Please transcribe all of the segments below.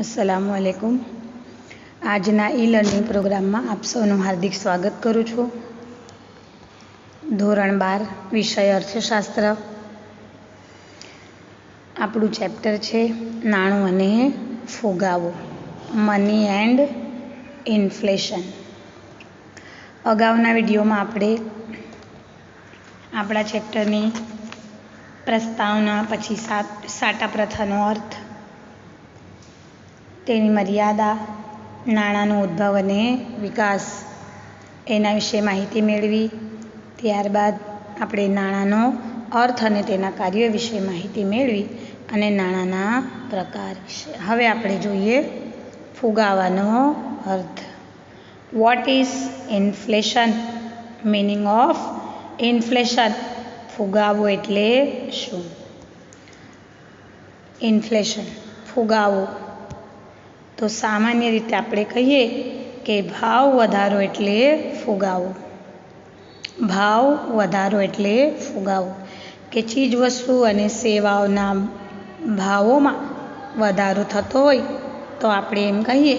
અસલામુ અલૈકુમ આજના e learning પ્રોગ્રામમાં આપ સૌનું હાર્દિક સ્વાગત કરું છું. ધોરણ બાર, વિષય અર્થશાસ્ત્ર. આપણું ચેપ્ટર છે, નાણું અને ફુગાવો. મની એન્ડ ઇન્ફ્લેશન અગાઉના વિડીયોમાં આપણે આપણા ચેપ્ટરની પ્રસ્તાવના, પછી સાત સાટા પ્રથાનો અર્થ તેની મર્યાદા, નાણાંનો ઉદ્ભવ અને વિકાસ. એના વિશે માહિતી મેળવી. ત્યારબાદ આપણે નાણાંનો અર્થ અને તેના કાર્યો વિશે માહિતી મેળવી અને નાણાંના પ્રકાર વિશે. હવે આપણે જોઈએ ફુગાવાનો અર્થ. What is inflation meaning of inflation ફુગાવો એટલે શું? ઇન્ફ્લેશન ફુગાવો. તો સામાન્ય રીતે આપણે કહીએ કે ભાવ વધારો એટલે ફુગાવો. ભાવ વધારો એટલે ફુગાવો. કે ચીજ વસ્તુ અને સેવાઓના ભાવોમાં વધારો થતો હોય તો આપણે એમ કહીએ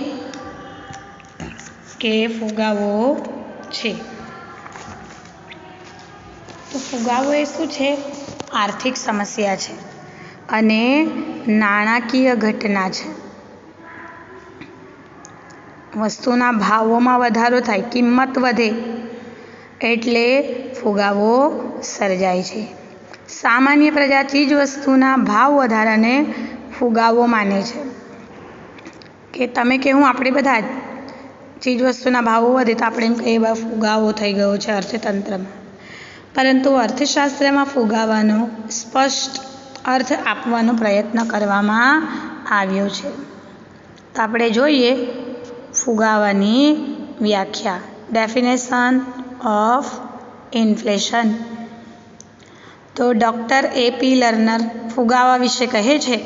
કે ફુગાવો છે. તો ફુગાવો એ શું છે? આર્થિક સમસ્યા છે અને નાણાકીય ઘટના છે. વસ્તુના ભાવોમાં વધારો થાય, કિંમત વધે, એટલે ફુગાવો સર્જાય છે. સામાન્ય પ્રજા ચીજ વસ્તુના ભાવ વધારાને ફુગાવો માને છે. કે તમે કે આપણે બધા ચીજ વસ્તુના ભાવો વધે તો આપણે એમ કહીએ ફુગાવો થઈ ગયો છે અર્થતંત્રમાં. પરંતુ અર્થશાસ્ત્રમાં ફુગાવાનો સ્પષ્ટ અર્થ આપવાનો પ્રયત્ન કરવામાં આવ્યો છે. તો આપણે જોઈએ ફુગાવાની વ્યાખ્યા. ડેફિનેશન ઓફ ઇન્ફ્લેશન તો ડૉક્ટર એપી લર્નર ફુગાવા વિશે કહે છે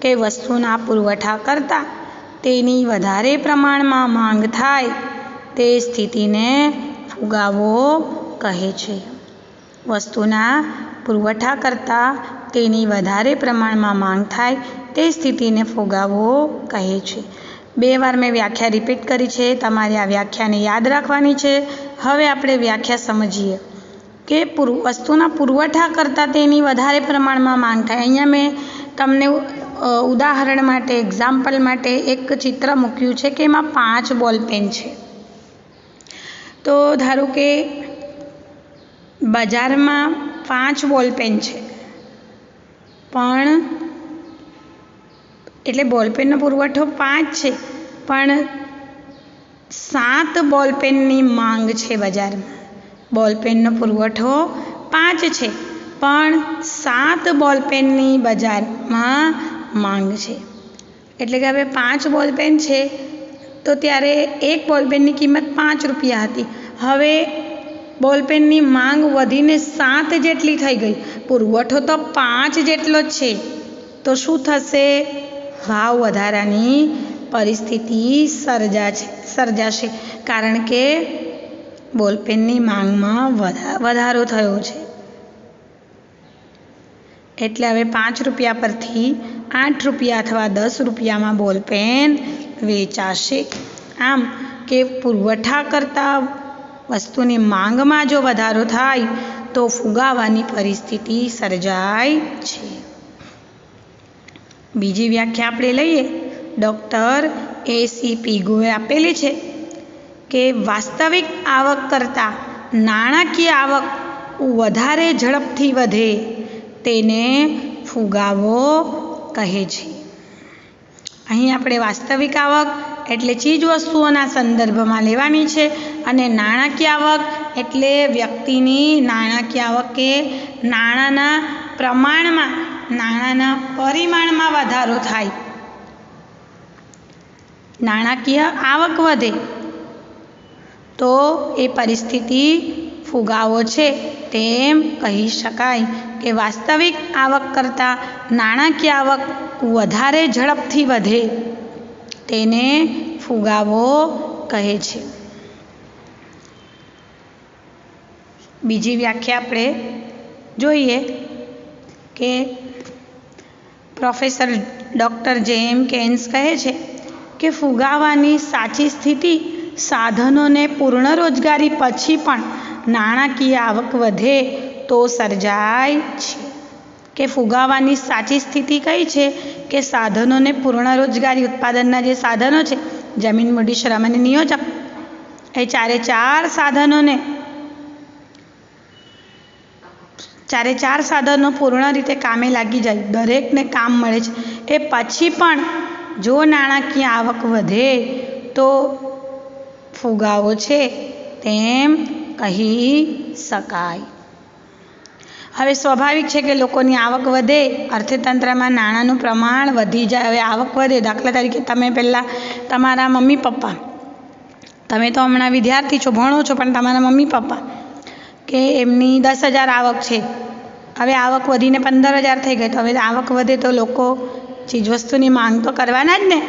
કે વસ્તુના પુરવઠા કરતાં તેની વધારે પ્રમાણમાં માંગ થાય તે સ્થિતિને ફુગાવો કહે છે. વસ્તુના પુરવઠા કરતાં તેની વધારે પ્રમાણમાં માંગ થાય તે સ્થિતિને ફુગાવો કહે છે. બે વાર મેં વ્યાખ્યા રિપીટ કરી છે, તમારે આ વ્યાખ્યાને યાદ રાખવાની છે. હવે આપણે વ્યાખ્યા સમજીએ. કે પુર, વસ્તુના પુરવઠા કરતાં તેની વધારે પ્રમાણમાં માંગ થાય. અહીંયા મેં તમને ઉદાહરણ માટે એક્ઝામ્પલ માટે એક ચિત્ર મૂક્યું છે કે એમાં પાંચ બોલ પેન છે. તો ધારો કે બજારમાં પાંચ બોલ પેન છે. પણ એટલે બોલપેનનો પુરવઠો પાંચ છે. પણ સાત બોલપેનની માંગ છે બજારમાં. બોલપેનનો પુરવઠો પાંચ છે. પણ સાત બોલપેનની બજારમાં માંગ છે. એટલે કે હવે પાંચ બોલપેન છે, તો ત્યારે એક બોલપેનની કિંમત પાંચ રૂપિયા હતી. હવે બોલપેનની માંગ વધીને સાત જેટલી થઈ ગઈ. પુરવઠો તો પાંચ જેટલો જ છે. તો શું થશે? ભાવ વધારાની પરિસ્થિતિ સર્જા છે, સર્જાશે. કારણ કે બોલપેનની માંગમાં વધારો થયો છે. એટલે હવે પાંચ રૂપિયા પરથી આઠ રૂપિયા અથવા દસ રૂપિયામાં બોલપેન વેચાશે. આમ કે પુરવઠા કરતાં વસ્તુની માંગમાં જો વધારો થાય, તો ફુગાવાની પરિસ્થિતિ સર્જાય છે. બીજી વ્યાખ્યા આપણે લઈએ. ડૉક્ટર એ સી પીગોએ આપેલી છે કે વાસ્તવિક આવક કરતાં નાણાકીય આવક વધારે ઝડપથી વધે તેને ફુગાવો કહે છે. અહીં આપણે વાસ્તવિક આવક એટલે ચીજ વસ્તુઓના સંદર્ભમાં લેવાની છે અને નાણાકીય આવક એટલે વ્યક્તિની નાણાકીય આવક કે નાણાંના પ્રમાણમાં નાણાંના પરિમાણમાં વધારો થાય. નાણાકીય આવક વધે, તો એ પરિસ્થિતિ ફુગાવો છે તેમ કહી શકાય કે વાસ્તવિક આવક કરતાં નાણાકીય આવક વધારે ઝડપથી વધે તેને ફુગાવો કહે છે. બીજી વ્યાખ્યા આપણે જોઈએ કે પ્રોફેસર ડૉક્ટર જેમ કેન્સ કહે છે કે ફુગાવાની સાચી સ્થિતિ સાધનોને પૂર્ણ રોજગારી પછી પણ નાણાકીય આવક વધે તો સર્જાય છે. કે ફુગાવાની સાચી સ્થિતિ કઈ છે? કે સાધનોને પૂર્ણ રોજગારી ઉત્પાદનના જે સાધનો છે, જમીન મૂડી, શ્રમ અને નિયોજક એ ચારે ચાર સાધનોને ચારે ચાર સાધનો પૂર્ણ રીતે કામે લાગી જાય, દરેકને કામ મળે છે. એ પછી પણ જો નાણાકીય આવક વધે તો ફુગાવો છે, તેમ કહી શકાય. હવે સ્વાભાવિક છે કે લોકોની આવક વધે, અર્થતંત્રમાં નાણાંનું પ્રમાણ વધી જાય. હવે આવક વધે, દાખલા તરીકે તમે પહેલાં તમારા મમ્મી પપ્પા. તમે તો હમણાં વિદ્યાર્થી છો, ભણો છો, પણ તમારા મમ્મી પપ્પા. કે એમની દસ હજાર આવક છે. હવે આવક વધીને પંદર હજાર થઈ ગઈ. તો હવે આવક વધે તો લોકો ચીજવસ્તુની માંગ તો કરવાના જ ને.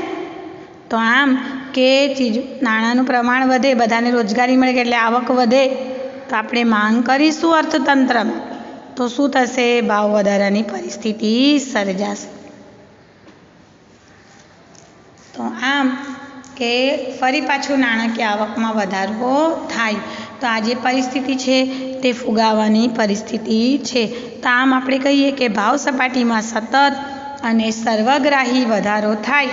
તો આમ કે ચીજ નાણાંનું પ્રમાણ વધે, બધાને રોજગારી મળે એટલે આવક વધે, તો આપણે માંગ કરીશું અર્થતંત્રમાં. તો શું થશે? ભાવ વધારાની પરિસ્થિતિ સર્જાશે. તો આમ કે ફરી પાછું નાણાકીય આવકમાં વધારો થાય. તો આ જે પરિસ્થિતિ છે તે ફુગાવાની પરિસ્થિતિ છે. તો આમ આપણે કહીએ કે ભાવ સપાટીમાં સતત અને સર્વગ્રાહી વધારો થાય.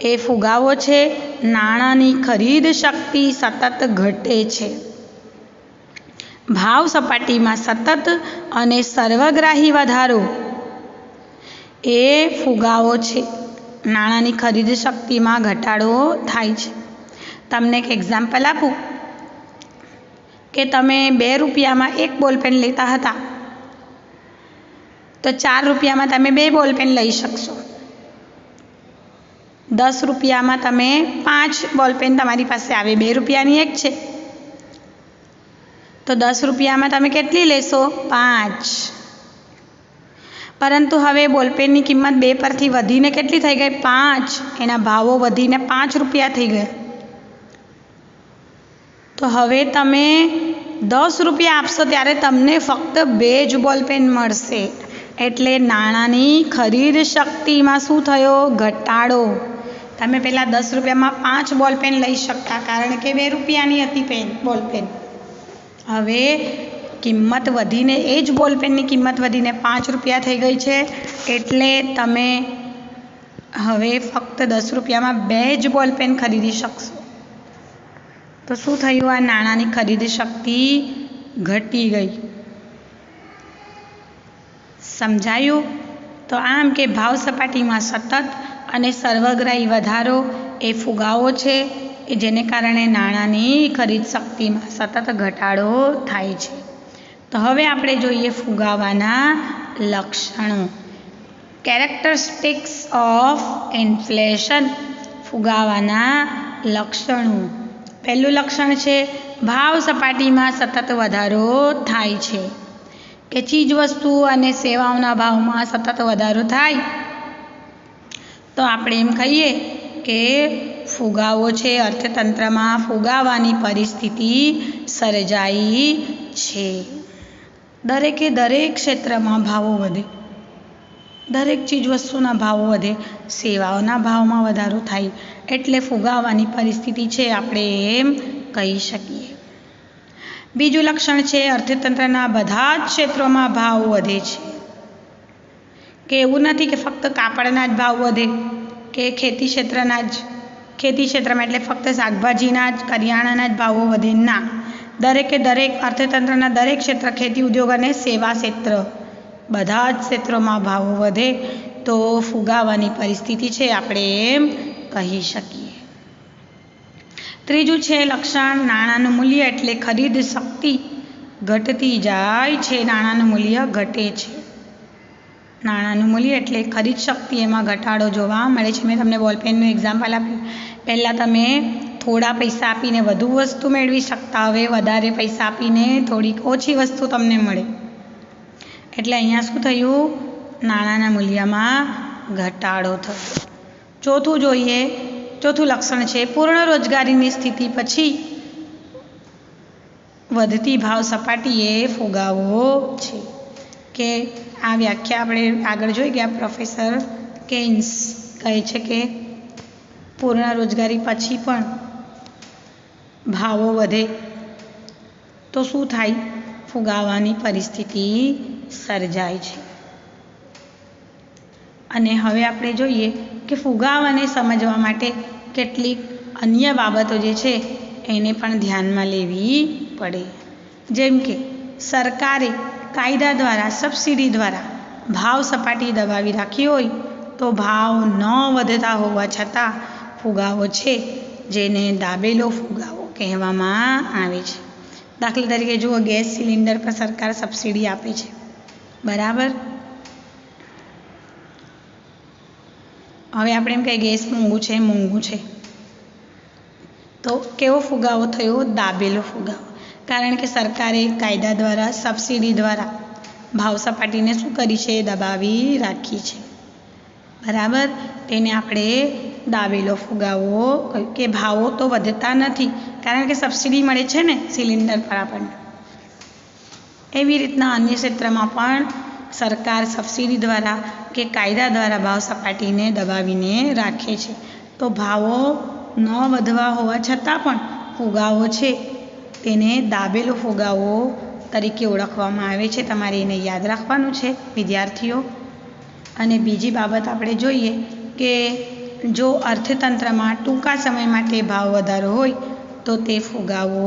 એ ફુગાવો છે, નાણાંની ખરીદ શક્તિ સતત ઘટે છે. ભાવ સપાટીમાં સતત અને સર્વગ્રાહી વધારો એ ફુગાવો છે. નાણાંની ખરીદ શક્તિમાં ઘટાડો થાય છે. તમને એક એક્ઝામ્પલ આપું. કે તમે બે રૂપિયામાં એક બોલપેન લેતા હતા. તો ચાર રૂપિયામાં તમે બે બોલપેન લઈ શકશો. દસ રૂપિયામાં તમે પાંચ બોલપેન તમારી પાસે આવે. બે રૂપિયાની એક છે. તો દસ રૂપિયામાં તમે કેટલી લેશો? પાંચ. પરંતુ હવે બોલપેનની કિંમત બે પરથી વધીને કેટલી થઈ ગઈ? પાંચ. એના ભાવો વધીને પાંચ રૂપિયા થઈ ગયા. તો હવે તમે દસ રૂપિયા આપશો ત્યારે તમને ફક્ત બે જ બોલપેન મળશે. એટલે નાણાંની ખરીદ શક્તિમાં શું થયો? ઘટાડો. તમે પહેલાં દસ રૂપિયામાં પાંચ બોલપેન લઈ શકતા, કારણ કે બે રૂપિયાની હતી પેન, બોલપેન. હવે કિંમત વધીને, એ જ બોલપેનની કિંમત વધીને પાંચ રૂપિયા થઈ ગઈ છે. એટલે તમે હવે ફક્ત દસ રૂપિયામાં બે જ બોલપેન ખરીદી શકશો. તો શું થયું? આ નાણાંની ખરીદ શક્તિ ઘટી ગઈ. સમજાયું? તો આમ કે ભાવ સપાટીમાં સતત અને સર્વગ્રાહી વધારો એ ફુગાવો છે જેને કારણે નાણાંની ખરીદ શક્તિમાં સતત ઘટાડો થાય છે. તો હવે આપણે જોઈએ ફુગાવાના લક્ષણો. કેરેક્ટરિસ્ટિક્સ ઓફ ઇન્ફ્લેશન ફુગાવાના લક્ષણો. પહેલું લક્ષણ છે, ભાવ સપાટીમાં સતત વધારો થાય છે. કે ચીજવસ્તુ અને સેવાઓના ભાવમાં સતત વધારો થાય. તો આપણે એમ કહીએ કે ફુગાવો છે, અર્થતંત્રમાં ફુગાવાની પરિસ્થિતિ સર્જાઈ છે. દરેકે દરેક ક્ષેત્રમાં ભાવો વધે. દરેક ચીજ વસ્તુના ભાવો વધે. સેવાઓના ભાવમાં વધારો થાય. એટલે ફુગાવાની પરિસ્થિતિ છે આપણે એમ કહી શકીએ. બીજું લક્ષણ છે અર્થતંત્રના બધા જ ક્ષેત્રોમાં ભાવ વધે છે. કે એવું નથી કે ફક્ત કાપડના જ ભાવ વધે કે ખેતી ક્ષેત્રના જ. ખેતી ક્ષેત્રમાં એટલે ફક્ત શાકભાજીના જ, કરિયાણાના જ ભાવો વધે ના. દરેકે દરેક અર્થતંત્રના દરેક ક્ષેત્ર, ખેતી ઉદ્યોગ અને સેવા ક્ષેત્ર, બધા જ ક્ષેત્રોમાં ભાવો વધે તો ફુગાવાની પરિસ્થિતિ છે આપણે એમ કહી શકીએ. ત્રીજું છે લક્ષણ, નાણાંનું મૂલ્ય એટલે ખરીદ શક્તિ ઘટતી જાય છે, નાણાંનું મૂલ્ય ઘટે છે. નાણાંનું મૂલ્ય એટલે ખરીદ શક્તિ, એમાં ઘટાડો જોવા મળે છે. મેં તમને બોલપેનનું એક્ઝામ્પલ આપ્યું. પહેલાં તમે થોડા પૈસા આપીને વધુ વસ્તુ મેળવી શકતા હવે વધારે પૈસા આપીને થોડીક ઓછી વસ્તુ તમને મળે. એટલે અહીંયા શું થયું? નાણાંના મૂલ્યમાં ઘટાડો થયો. ચોથું જોઈએ, ચોથું લક્ષણ છે, પૂર્ણ રોજગારીની સ્થિતિ પછી વધતી ભાવ સપાટીએ ફુગાવો છે. કે આ વ્યાખ્યા આપણે આગળ જોઈ ગયા, પ્રોફેસર કેન્સ કહે છે કે પૂર્ણ રોજગારી પછી પણ ભાવો વધે, તો શું થાય? ફુગાવાની પરિસ્થિતિ સર્જાય છે. અને હવે આપણે જોઈએ કે ફુગાવાને સમજવા માટે કેટલીક અન્ય બાબતો જે છે, એને પણ ધ્યાનમાં લેવી પડે. જેમ કે, સરકારે કાયદા દ્વારા, સબસિડી દ્વારા ભાવ સપાટી દબાવી રાખી હોય, તો ભાવ ન વધતા હોવા છતાં ફુગાવો છે, જેને દાબેલો ફુગાવો કહેવામાં આવે છે. દાખલા તરીકે જુઓ, ગેસ સિલિન્ડર પર સરકાર સબસિડી આપે છે. બરાબર? હવે આપણે એમ કહીએ, ગેસ મોંઘું છે મોંઘું છે. તો કેવો ફુગાવો થયો? દાબેલો ફુગાવો. કારણ કે સરકારે કાયદા દ્વારા, સબસિડી દ્વારા ભાવ સપાટીને શું કરી છે? દબાવી રાખી છે. બરાબર? તેને આપણે દાબેલો ફુગાવો કે ભાવો તો વધતા નથી. કારણ કે સબસિડી મળે છે ને સિલિન્ડર પર આપણને. એવી રીતના અન્ય ક્ષેત્રમાં પણ સરકાર સબસિડી દ્વારા કે કાયદા દ્વારા ભાવ સપાટીને દબાવીને રાખે છે. તો ભાવો ન વધવા હોવા છતાં પણ ફુગાવો છે. તેને દાબેલો ફુગાવો તરીકે ઓળખવામાં આવે છે. તમારે એને યાદ રાખવાનું છે, વિદ્યાર્થીઓ. અને બીજી બાબત આપણે જોઈએ કે જો અર્થતંત્રમાં ટૂંકા સમય માટે ભાવ વધારો હોય તો તે ફુગાવો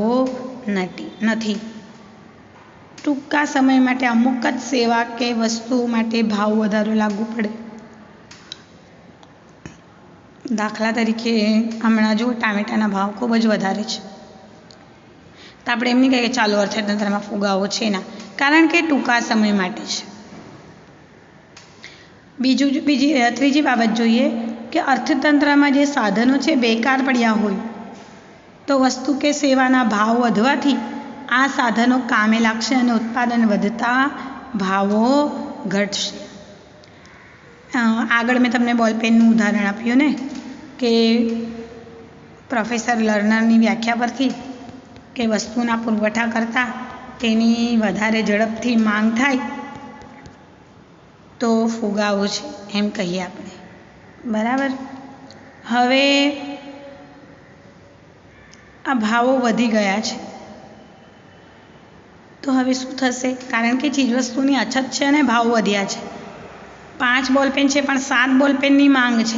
નથી ટૂંકા સમય માટે અમુક જ સેવા કે વસ્તુ માટે ભાવ વધારો લાગુ પડે. દાખલા તરીકે, હમણાં જો ટામેટાના ભાવ ખૂબ જ વધારે છે. તો આપણે એમ નહીં કહીએ કે ચાલો અર્થતંત્રમાં ફુગાવો છે ના, કારણ કે ટૂંકા સમય માટે છે. બીજું બીજી, ત્રીજી બાબત જોઈએ કે અર્થતંત્રમાં જે સાધનો છે, બેકાર પડ્યા હોય તો વસ્તુ કે સેવાના ભાવ વધવાથી આ સાધનો કામે લાગશે અને ઉત્પાદન વધતા ભાવો ઘટશે. આગળ મેં તમને બોલપેનનું ઉદાહરણ આપ્યું ને, કે પ્રોફેસર લર્નરની વ્યાખ્યા પરથી કે વસ્તુના પુરવઠા કરતાં તેની વધારે ઝડપથી માંગ થાય તો ફુગાવો છે, એમ કહીએ આપણે. બરાબર? હવે આ ભાવો વધી ગયા છે. તો હવે શું થશે? કારણ કે ચીજવસ્તુની અછત છે અને ભાવ વધ્યા છે. પાંચ બોલપેન છે, પણ સાત બોલપેનની માંગ છે.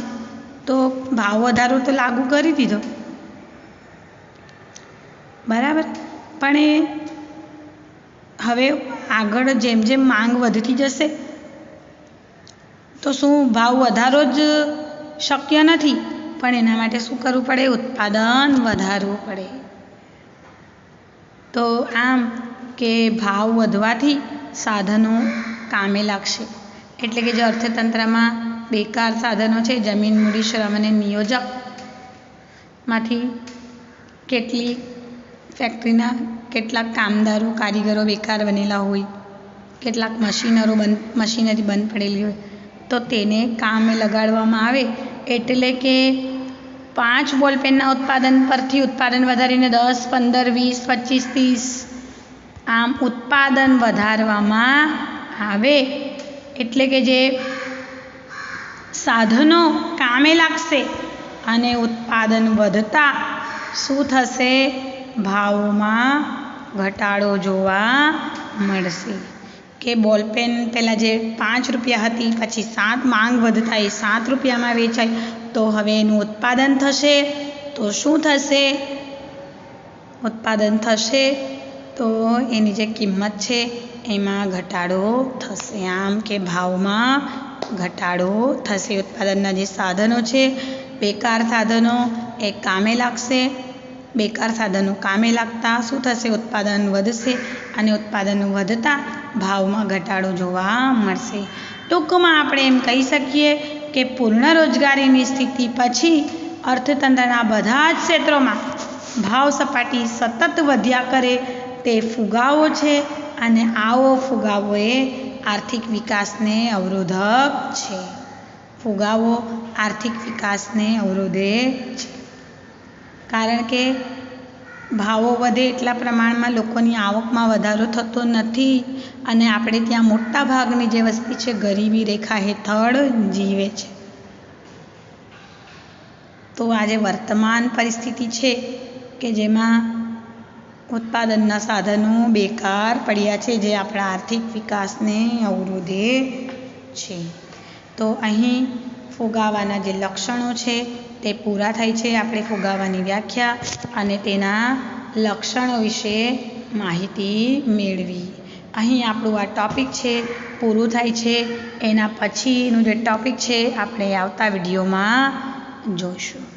તો ભાવ વધારો તો લાગુ કરી દીધો. બરાબર? પણ એ હવે આગળ જેમ જેમ માંગ વધતી જશે, તો શું ભાવ વધારો જ શક્ય નથી? પણ એના માટે શું કરવું પડે? ઉત્પાદન વધારવું પડે. તો આમ કે ભાવ વધવાથી સાધનો કામે લાગશે. એટલે કે જે અર્થતંત્રમાં બેકાર સાધનો છે, જમીન, મૂડી, શ્રમ અને નિયોજકમાંથી કેટલી ફેક્ટરીના કેટલાક કામદારો, કારીગરો બેકાર બનેલા હોય, કેટલાક મશીનરો બંધ મશીનરી બંધ પડેલી હોય, તો તેને કામે લગાડવામાં આવે. એટલે કે પાંચ બોલપેનના ઉત્પાદન પરથી ઉત્પાદન વધારીને દસ, પંદર, વીસ, પચીસ, ત્રીસ. આમ ઉત્પાદન વધારવામાં આવે. એટલે કે જે સાધનો કામે લાગશે અને ઉત્પાદન વધતા શું થશે? ભાવોમાં ઘટાડો જોવા મળશે. કે બોલપેન પહેલાં જે પાંચ રૂપિયા હતી, પછી સાત માંગ વધતા એ સાત રૂપિયામાં વેચાય. તો હવે એનું ઉત્પાદન થશે, તો શું થશે? ઉત્પાદન થશે તો એની જે કિંમત છે, એમાં ઘટાડો થશે. આમ કે ભાવમાં ઘટાડો થશે. ઉત્પાદનના જે સાધનો છે, બેકાર સાધનો એ કામે લાગશે. બેકાર સાધનો કામે લાગતા શું થશે? ઉત્પાદન વધશે અને ઉત્પાદન વધતા ભાવમાં ઘટાડો જોવા મળશે. ટૂંકમાં આપણે એમ કહી શકીએ કે પૂર્ણ રોજગારીની સ્થિતિ પછી અર્થતંત્રના બધા જ ક્ષેત્રોમાં ભાવ સપાટી સતત વધ્યા કરે તે ફુગાવો છે અને આવો ફુગાવો એ આર્થિક વિકાસને અવરોધક છે. ફુગાવો આર્થિક વિકાસને અવરોધે છે. કારણ કે ભાવો વધે એટલા પ્રમાણમાં લોકોની આવકમાં વધારો થતો નથી અને આપણે ત્યાં મોટા ભાગની જે વસ્તી છે, ગરીબી રેખા હેઠળ જીવે છે. તો આજે વર્તમાન પરિસ્થિતિ છે કે જેમાં ઉત્પાદનના સાધનો બેકાર પડ્યા છે, જે આપણા આર્થિક વિકાસને અવરોધે છે. તો અહીં ફુગાવાના જે લક્ષણો છે તે પૂરા થાય છે આપણે ફુગાવાની વ્યાખ્યા અને તેના લક્ષણો વિશે માહિતી મેળવી. અહીં આપણું આ ટૉપિક છે, પૂરું થાય છે. એના પછીનું જે ટૉપિક છે, આપણે આવતા વિડીયોમાં જોઈશું